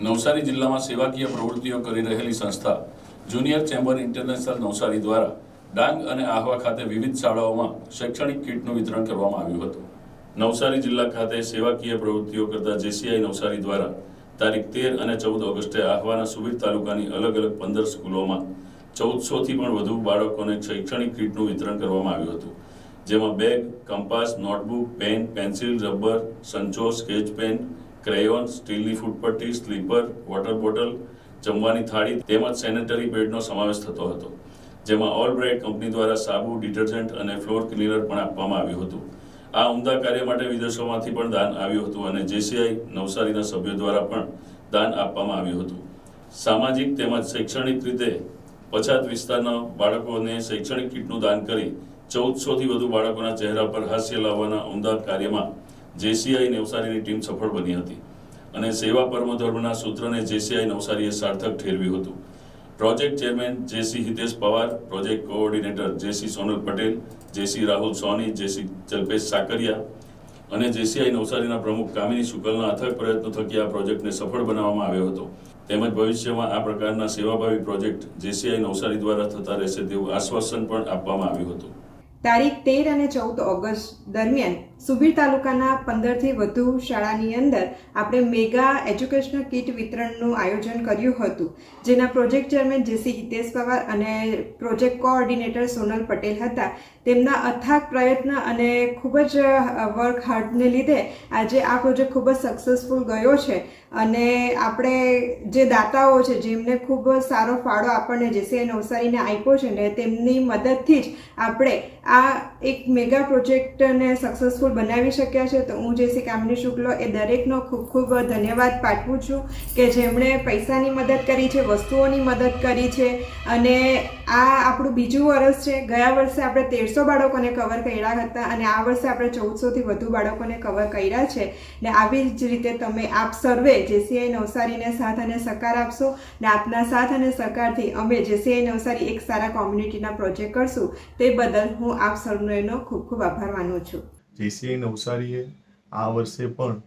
નવસારી જિલ્લામાં સેવાકીય પ્રવૃત્તિઓ કરી રહેલી સંસ્થા જુનિયર ચેમ્બર ઇન્ટરનેશનલ નવસારી દ્વારા ડાંગ અને આહવા ખાતે વિવિધ શાળાઓમાં શૈક્ષણિક કીટનું વિતરણ કરવામાં આવ્યું હતું. નવસારી જિલ્લા ખાતે સેવાકીય પ્રવૃત્તિઓ કરતા જેસીઆઈ નવસારી દ્વારા તારીખ તેર અને ચૌદ ઓગસ્ટે આહવાના સુબીર તાલુકાની અલગ અલગ પંદર સ્કૂલોમાં ચૌદસોથી પણ વધુ બાળકોને શૈક્ષણિક કીટનું વિતરણ કરવામાં આવ્યું હતું. જેમાં bag, compass, notebook, pen, pencil, rubber, સંચો, sketch pen crayon, સ્ટીલની ફૂટપટ્ટી, સ્લીપર, વોટર બોટલ, જમવાની થાળી તેમજ સેનેટરી પેડનો સમાવેશ થતો હતો, જેમાં ઓલ બ્રાઇટ કંપની દ્વારા સાબુ, ડિટર્જન્ટ અને ફ્લોર ક્લીનર પણ આપવામાં આવ્યું હતું. આ ઉમદા કાર્ય માટે વિદેશોમાંથી પણ દાન આવ્યું હતું અને જેસીઆઈ નવસારીના સભ્યો દ્વારા પણ દાન આપવામાં આવ્યું હતું. સામાજિક તેમજ શૈક્ષણિક રીતે પછાત વિસ્તારના બાળકોને શૈક્ષણિક કીટનું દાન કરી ચૌદસોથી વધુ બાળકોના ચહેરા પર હાસ્ય લાવવાના ઉમદા કાર્યમાં જેસીઆઈ નવસારીની ટીમ સફળ બની હતી અને સેવા પરમધર્મના સૂત્રને જેસીઆઈ નવસારીએ સાર્થક ઠેરવ્યું હતું. Project chairman JC Hitesh Pawar, project coordinator JC Sonal Patel, JC Rahul Soni, JC Jalpesh Sakariya અને જેસીઆઈ નવસારીના પ્રમુખ કામિની શુકલના અથક પ્રયત્નો થકી આ પ્રોજેક્ટને સફળ બનાવવામાં આવ્યો હતો. તેમજ ભવિષ્યમાં આ પ્રકારના સેવાભાવી પ્રોજેક્ટ જેસીઆઈ નવસારી દ્વારા થતા રહેશે તેવું આશ્વાસન પણ આપવામાં આવ્યું હતું. તારીખ તેર અને ચૌદ ઓગસ્ટ દરમિયાન સુબીર તાલુકાના પંદરથી વધુ શાળાની અંદર આપણે મેગા એજ્યુકેશનલ કીટ વિતરણનું આયોજન કર્યું હતું, જેના project chairman JC Hitesh Pawar અને પ્રોજેક્ટ કોઓર્ડિનેટર સોનલ પટેલ હતા. તેમના અથાગ પ્રયત્ન અને ખૂબ જ વર્ક હાર્ડને લીધે આજે આ પ્રોજેક્ટ ખૂબ જ સક્સેસફુલ ગયો છે. અને આપણે જે દાતાઓ છે, જેમને ખૂબ સારો ફાળો આપણને જેસી નવસારીને આપ્યો છે ને તેમની મદદથી જ આપણે આ એક મેગા પ્રોજેક્ટને સક્સેસફુલ બનાવી શક્યા છે, તો હું જેસી કામની શુક્લો એ દરેકનો ખૂબ ખૂબ ધન્યવાદ પાઠવું છું કે જેમણે પૈસાની મદદ કરી છે, વસ્તુઓની મદદ કરી છે અને આ આપણું બીજું વર્ષ છે. ગયા વર્ષે આપણે તેરસો બાળકોને કવર કર્યા હતા અને આ વર્ષે આપણે ચૌદસોથી વધુ બાળકોને કવર કર્યા છે. ને આવી જ રીતે તમે આપ સર્વે જેસીઆઈ નવસારીને સાથ અને સહકાર આપશો ને આપના સાથ અને સહકારથી અમે જેસીઆઈ નવસારી એક સારા કોમ્યુનિટીના પ્રોજેક્ટ કરશું. તે બદલ હું આપ સર્વેનો ખૂબ ખૂબ આભાર માનું છું. જેસીઆઈ નવસારીએ આ વર્ષે પણ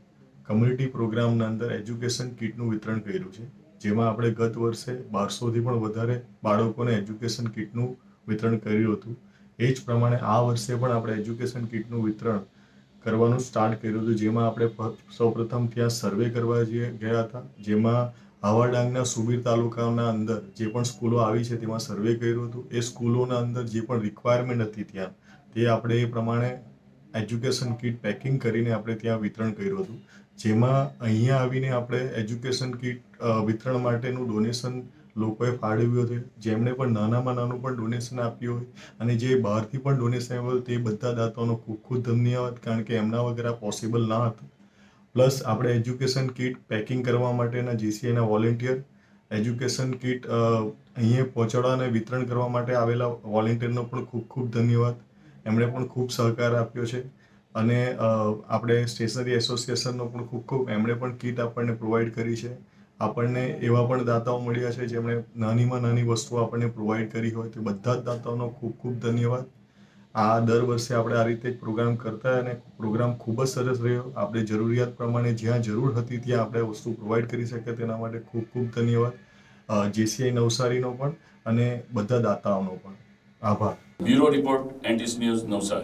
કમ્યુનિટી પ્રોગ્રામના અંદર એજ્યુકેશન કિટનું વિતરણ કર્યું છે. જેમાં આપણે ગત વર્ષે બારસોથી પણ વધારે બાળકોને એજ્યુકેશન કિટનું વિતરણ કર્યું હતું. એ જ પ્રમાણે આ વર્ષે પણ આપણે એજ્યુકેશન કિટનું વિતરણ કરવાનું સ્ટાર્ટ કર્યું હતું. જેમાં આપણે સૌપ્રથમ ત્યાં સર્વે કરવા જે, ગયા હતા. જેમાં આવા ડાંગના સુબીર તાલુકાના અંદર જે પણ સ્કૂલો આવી છે તેમાં સર્વે કર્યું હતું. એ સ્કૂલોના અંદર જે પણ રિક્વાયરમેન્ટ હતી ત્યાં, તે આપણે એ પ્રમાણે એજ્યુકેશન કીટ પેકિંગ કરીને આપણે ત્યાં વિતરણ કર્યું હતું. જેમાં અહીંયા આવીને આપણે એજ્યુકેશન કીટ વિતરણ માટેનું ડોનેશન લોકોએ ફાળવ્યું હતું. જેમણે પણ નાનામાં નાનું પણ ડોનેશન આપ્યું હોય અને જે બહારથી પણ ડોનેશન આવ્યું તે બધા દાતાઓનો ખૂબ ખૂબ ધન્યવાદ, કારણ કે એમના વગર આ પોસિબલ ના હતું. પ્લસ આપણે એજ્યુકેશન કીટ પેકિંગ કરવા માટેના જીસીએના વોલેન્ટિયર, એજ્યુકેશન કીટ અહીંયા પહોંચાડવા અને વિતરણ કરવા માટે આવેલા વોલેન્ટિયરનો પણ ખૂબ ખૂબ ધન્યવાદ. એમણે પણ ખૂબ સહકાર આપ્યો છે. અને આપણે સ્ટેશનરી એસોસિએશનનો પણ ખૂબ ખૂબ એમણે પણ કીટ આપણને પ્રોવાઈડ કરી છે. આપણને એવા પણ દાતાઓ મળ્યા છે જેમણે નાનીમાં નાની વસ્તુઓ આપણને પ્રોવાઈડ કરી હોય તે બધા જ દાતાઓનો ખૂબ ખૂબ ધન્યવાદ. આ દર વર્ષે આપણે આ રીતે જ પ્રોગ્રામ કરતા અને પ્રોગ્રામ ખૂબ જ સરસ રહ્યો. આપણે જરૂરિયાત પ્રમાણે જ્યાં જરૂર હતી ત્યાં આપણે વસ્તુ પ્રોવાઈડ કરી શકીએ તેના માટે ખૂબ ખૂબ ધન્યવાદ. જેસીઆઈ નવસારીનો પણ અને બધા દાતાઓનો પણ. આભાર. બ્યુરો રિપોર્ટ એન્ટીસ ન્યૂઝ નવસારી.